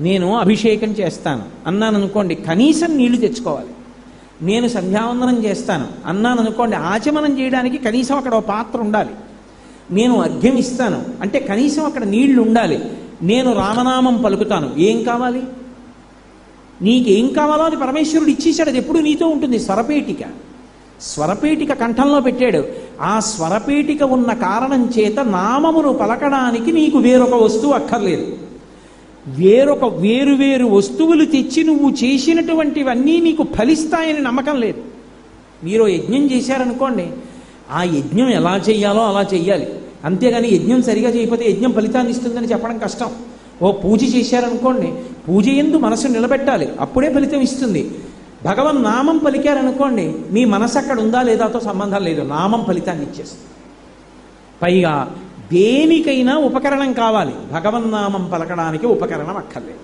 నేను అభిషేకం చేస్తాను. అన్నాను అనుకోండి కనీసం నీళ్ళు తెచ్చుకోవాలి. నేను సంధ్యావందనం చేస్తాను. అన్నాను అనుకోండి ఆచమనం చేయడానికి కనీసం అక్కడ ఒక పాత్ర ఉండాలి. నేను అర్ఘ్యం ఇస్తాను. అంటే కనీసం అక్కడ నీళ్ళు ఉండాలి. నేను రామనామం పలుకుతాను. ఏం కావాలి? నీకేం కావాలో అది పరమేశ్వరుడు ఇచ్చేశాడు. అది ఎప్పుడు నీతో ఉంటుంది. స్వరపేటిక. స్వరపేటిక కంఠంలో పెట్టాడు. ఆ స్వరపేటిక ఉన్న కారణం చేత నామమును పలకడానికి నీకు వేరొక వస్తువు అక్కర్లేదు. వేరొక వేరు వేరు వస్తువులు తెచ్చి నువ్వు చేసినటువంటివన్నీ నీకు ఫలిస్తాయని నమ్మకం లేదు. మీరు యజ్ఞం చేశారనుకోండి ఆ యజ్ఞం ఎలా చెయ్యాలో అలా చెయ్యాలి. అంతేగాని యజ్ఞం సరిగా చేయకపోతే యజ్ఞం ఫలితాన్ని ఇస్తుందని చెప్పడం కష్టం. ఓ పూజ చేశారనుకోండి పూజ ఎందు మనసు నిలబెట్టాలి అప్పుడే ఫలితం ఇస్తుంది. భగవన్ నామం పలికారనుకోండి మీ మనసు అక్కడ ఉందా లేదాతో సంబంధం లేదు నామం ఫలితాన్ని ఇచ్చేస్తుంది. పైగా దేనికైనా ఉపకరణం కావాలి. భగవన్నామం పలకడానికి ఉపకరణం అక్కర్లేదు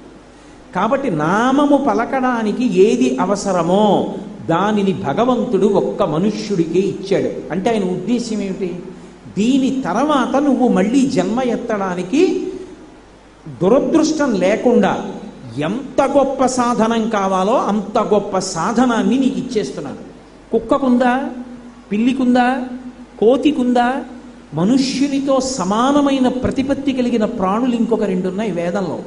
కాబట్టి నామము పలకడానికి ఏది అవసరమో దానిని భగవంతుడు ఒక్క మనుష్యుడికే ఇచ్చాడు. అంటే ఆయన ఉద్దేశ్యం ఏమిటి? దీని తర్వాత నువ్వు మళ్ళీ జన్మ ఎత్తడానికి దురదృష్టం లేకుండా ఎంత గొప్ప సాధనం కావాలో అంత గొప్ప సాధనాన్ని నీకు ఇచ్చేస్తున్నాను కుక్కకుందా? పిల్లికుందా? కోతికుందా? మనుష్యునితో సమానమైన ప్రతిపత్తి కలిగిన ప్రాణులు ఇంకొక రెండు ఉన్నాయి వేదంలో.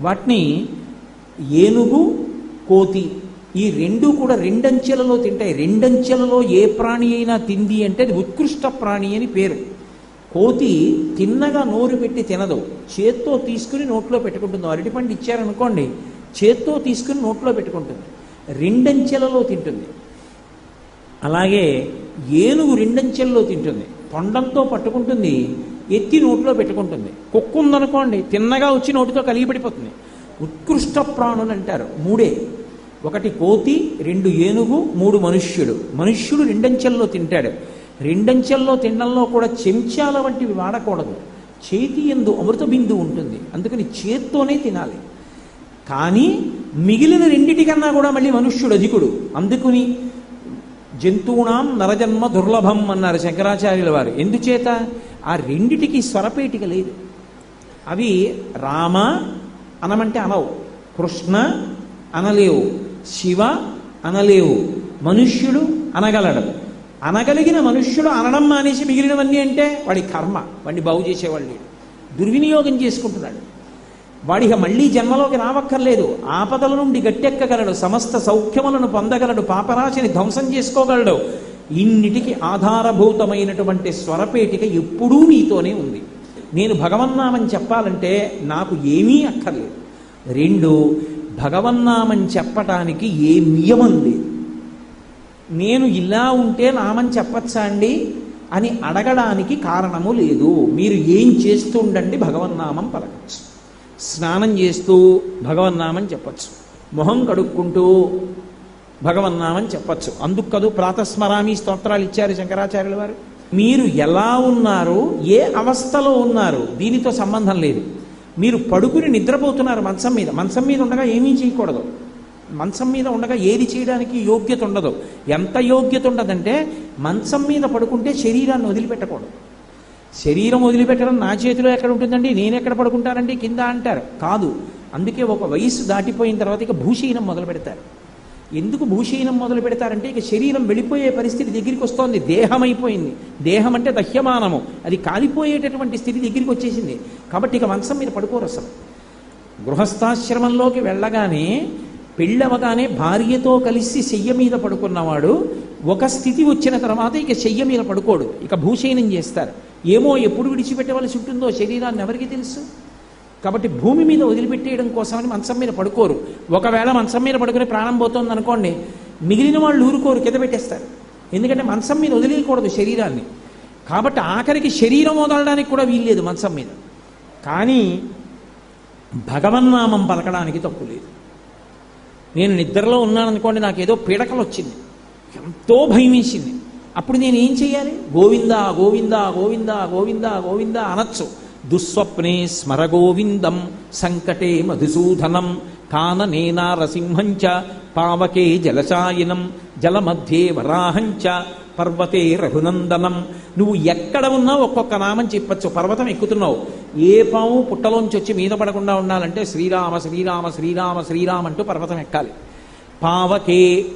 వాటిని ఏనుగు కోతి ఈ రెండు కూడా రెండంచెలలో తింటాయి. రెండంచెలలో ఏ ప్రాణి అయినా తింది అంటే అది ఉత్కృష్ట ప్రాణి అని పేరు. కోతి తిన్నగా నోరు పెట్టి తినదు. చేత్తో తీసుకుని నోట్లో పెట్టుకుంటుంది. అరటిపండు ఇచ్చారనుకోండి చేత్తో తీసుకుని నోట్లో పెట్టుకుంటుంది. రెండంచెలలో తింటుంది. అలాగే ఏనుగు రెండంచెల్లో తింటుంది. తొండంతో పట్టుకుంటుంది ఎత్తి నోట్లో పెట్టుకుంటుంది. కుక్క ఉందనుకోండి తిన్నగా వచ్చి నోటితో కలిగి పడిపోతుంది ఉత్కృష్ట ప్రాణులు అంటారు మూడే. ఒకటి కోతి రెండు ఏనుగు మూడు మనుష్యుడు. మనుష్యుడు రెండంచెల్లో తింటాడు. రెండంచెల్లో తినడంలో కూడా చెంచాల వంటివి వాడకూడదు. చేతి ఎందు అమృత బిందు ఉంటుంది. అందుకని చేత్తోనే తినాలి. కానీ మిగిలిన రెండిటికన్నా కూడా మళ్ళీ మనుష్యుడు అధికుడు. అందుకుని జంతువునాం నరజన్మ దుర్లభం అన్నారు శంకరాచార్యుల వారు. ఎందుచేత? ఆ రెండిటికి స్వరపేటిక లేదు. అవి రామ అనమంటే అనవు. కృష్ణ అనలేవు. శివ అనలేవు. మనుష్యుడు అనగలడు. అనగలిగిన మనుష్యుడు అనడం మానేసి మిగిలినవన్నీ అంటే వాడి కర్మ. వాడిని బాగు చేసేవాళ్ళు లేడు. దుర్వినియోగం చేసుకుంటున్నాడు. వాడిక మళ్ళీ జన్మలోకి రావక్కర్లేదు. ఆపదల నుండి గట్టెక్కగలడు సమస్త సౌఖ్యములను పొందగలడు పాపరాశిని ధ్వంసం చేసుకోగలడు. ఇన్నిటికి ఆధారభూతమైనటువంటి స్వరపేటిక ఎప్పుడూ నీతోనే ఉంది. నేను భగవన్నామని చెప్పాలంటే నాకు ఏమీ అక్కర్లేదు. రెండు భగవన్నామని చెప్పటానికి ఏ నియమం లేదు. నేను ఇలా ఉంటే నామని చెప్పచ్చా అండి? అని అడగడానికి కారణము లేదు. మీరు ఏం చేస్తూ ఉండండి భగవన్నామం పలకచ్చు. స్నానం చేస్తూ భగవన్నామని చెప్పచ్చు. మొహం కడుక్కుంటూ భగవన్నామని చెప్పచ్చు. అందుకు కదూ ప్రాతస్మరామి స్తోత్రాలు ఇచ్చారు శంకరాచార్యుల వారు. మీరు ఎలా ఉన్నారు ఏ అవస్థలో ఉన్నారు దీనితో సంబంధం లేదు. మీరు పడుకుని నిద్రపోతున్నారు మంచం మీద. మంచం మీద ఉండగా ఏమీ చేయకూడదు. మంచం మీద ఉండగా ఏది చేయడానికి యోగ్యత ఉండదు. ఎంత యోగ్యత ఉండదంటే మంచం మీద పడుకుంటే శరీరాన్ని వదిలిపెట్టకూడదు. శరీరం వదిలిపెట్టడం నా చేతిలో ఎక్కడ ఉంటుందండి? నేను ఎక్కడ పడుకుంటానండి? కింద అంటారు. కాదు. అందుకే ఒక వయసు దాటిపోయిన తర్వాత ఇక భూషీనం మొదలు పెడతారు. ఎందుకు భూషీనం మొదలు పెడతారంటే ఇక శరీరం వెళ్ళిపోయే పరిస్థితి దగ్గరికి వస్తోంది. దేహం అయిపోయింది దేహం అంటే దహ్యమానము. అది కాలిపోయేటటువంటి స్థితి దగ్గరికి వచ్చేసింది. కాబట్టి ఇక మంచం మీద పడుకోరు అసలు గృహస్థాశ్రమంలోకి వెళ్ళగానే పెళ్ళవగానే భార్యతో కలిసి శయ్య మీద పడుకున్నవాడు ఒక స్థితి వచ్చిన తర్వాత ఇక శయ్య మీద పడుకోడు. ఇక భూషయనం చేస్తారు. ఏమో ఎప్పుడు విడిచిపెట్టవలసి ఉంటుందో శరీరాన్ని ఎవరికి తెలుసు? కాబట్టి భూమి మీద వదిలిపెట్టేయడం కోసమని మంచం మీద పడుకోరు. ఒకవేళ మంచం మీద పడుకుని ప్రాణం పోతుంది అనుకోండి మిగిలిన వాళ్ళు ఊరుకోరు కింద పెట్టేస్తారు. ఎందుకంటే మంచం మీద వదిలేయకూడదు శరీరాన్ని. కాబట్టి ఆఖరికి శరీరం వదలడానికి కూడా వీల్లేదు మంచం మీద. కానీ భగవన్నామం పలకడానికి తప్పు లేదు. నేను నిద్రలో ఉన్నాను అనుకోండి నాకు ఏదో పీడకలు వచ్చింది ఎంతో భయం వేసింది అప్పుడు నేను ఏం చేయాలి గోవిందా గోవిందా గోవిందా గోవిందా గోవిందా అనొచ్చు. దుస్వప్నే స్మర గోవిందం సంకటే మధుసూధనం కాననేనారసింహంచ పావకే జలచాయనం జలమధ్యే వరాహంచ పర్వతే రఘునందనం. నువ్వు ఎక్కడ ఉన్నా ఒక్కొక్క నామం చెప్పచ్చు. పర్వతం ఎక్కుతున్నావు. ఏ పాము పుట్టలోంచి వచ్చి మీద పడకుండా ఉండాలంటే శ్రీరామ శ్రీరామ శ్రీరామ శ్రీరామ అంటూ పర్వతం ఎక్కాలి. పావకే